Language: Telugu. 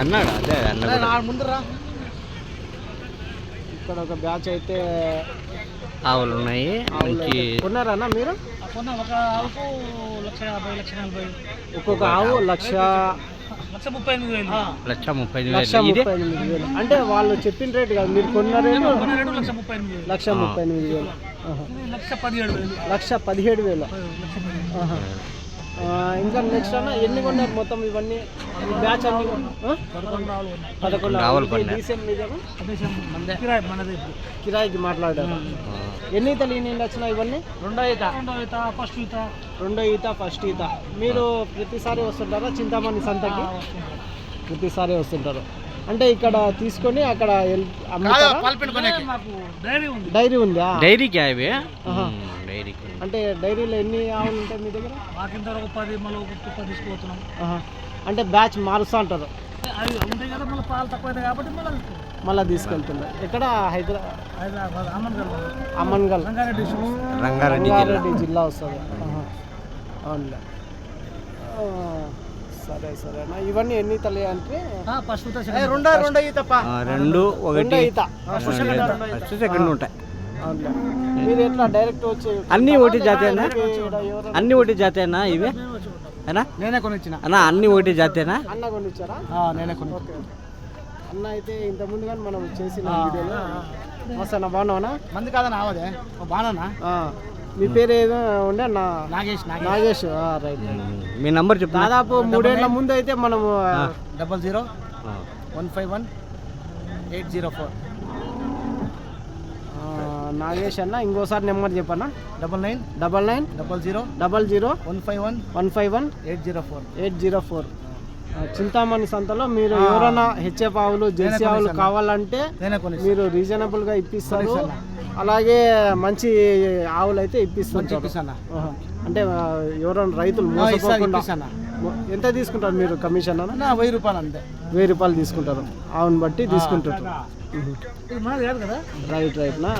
అన్నాడు. అదే అన్న కూడా. ముందు రా ఇక్కడ ఒక బ్యాచ్ అయితే ఆవులు ఉన్నాయి. అయితే కొన్నారన్నా మీరు? కొన్నాం. ఒక ఆవుకు లక్ష యాభై లక్ష నలభై. ఒక్కొక్క ఆవు లక్ష లక్ష ముప్పై ఎనిమిది వేలు. లక్ష ముప్పై ఎనిమిది వేలు. అంటే వాళ్ళు చెప్పిన రేటు కాదు. మీరు కొన్న రేటు లక్ష ముప్పై ఎనిమిది వేలు. లక్ష ముప్పై ఎనిమిది వేలు. లక్ష పదిహేడు వేలు. లక్ష పదిహేడు ఇంకా నెక్స్ట్ అన్న ఎన్ని కొన్నారు మొత్తం ఇవన్నీ? బ్యాచ్? పదకొండు కిరాయికి మాట్లాడారు. ఎన్ని ఈతలు ఎన్ని వచ్చినాయి ఇవన్నీ? రెండో ఈత. రెండో ఈత ఫస్ట్ ఈత. రెండో ఈత ఫస్ట్ ఈత. మీరు ప్రతిసారి వస్తుంటారా చింతామణి సంతకి? ప్రతిసారి వస్తుంటారు. అంటే ఇక్కడ తీసుకొని అక్కడ డైరీ ఉంది. డైరీ ఉందా? డైరీకి అవి. డైరీకి అంటే డైరీలో ఎన్ని ఆవులు ఉంటాయి మీ దగ్గర? మాకింత ఒక పది మళ్ళీ ఒక తీసుకుపోతున్నాం. అంటే బ్యాచ్ మారుస్తా కదా మళ్ళీ పాలు తక్కువ అవుతాయి కాబట్టి మళ్ళీ మళ్ళీ తీసుకెళ్తున్నారు ఎక్కడ? హైదరాబాద్ అమ్మన్గల్ రంగారెడ్డి జిల్లా. రంగారెడ్డి జిల్లా వస్తుంది. ఆహా. అవునులే. సరే సరేనా ఇవన్నీ ఎన్ని తల్లి అంటే? రెండో. రెండో ఈత రెండు ఒకటి. రెండో ఈత. ఫస్ట్ సెకండ్ ఉంటాయి. అవునులే. మీరు ఎట్లా డైరెక్ట్ వచ్చి అన్నీ ఒకటి ఎవరైనా- అన్ని ఒకటి జాతేనా ఇవి? అన్నా? నేనే కొనిచ్చిన. అన్నా అన్ని ఒకటి జాతేనా? అన్న కొనిచ్చారా? నేనే కొని ఓకే. అన్న అయితే ఇంత ముందు కానీ మనం చేసిన వీడియోలో వస్తానా బాగున్నావా మంది కాదని ఆవదే. బాగా మీ పేరు ఏదో ఉండే నా నాగేష్ నాగేష్. రైట్. మీ నంబర్ చెప్పు దాదాపు మూడేళ్ళ ముందు అయితే మనము double zero one five one eight zero four. Nagesh అన్న ఇంకోసారి నెంబర్ చెప్పన్నా? Double nine double nine double zero double zero one five one one five one eight zero four. Eight zero four. Chintamani సంతలో మీరు ఎవరైనా హెచ్ఎఫ్ ఆవులు జెర్సీ ఆవులు కావాలంటే మీరు రీజనబుల్గా ఇప్పిస్తారు అలాగే మంచి ఆవులు అయితే ఇప్పిస్తానా. ఆహా. అంటే ఎవరైనా రైతులు మోసపోకుండా ఎంత తీసుకుంటారు మీరు కమిషన్ అన్న? వెయ్యి రూపాయలు అంతే. వెయ్యి రూపాయలు తీసుకుంటారు. ఆవుని బట్టి తీసుకుంటారు. ఇది మనది కాదు కదా? రైట్ రైట్ నా.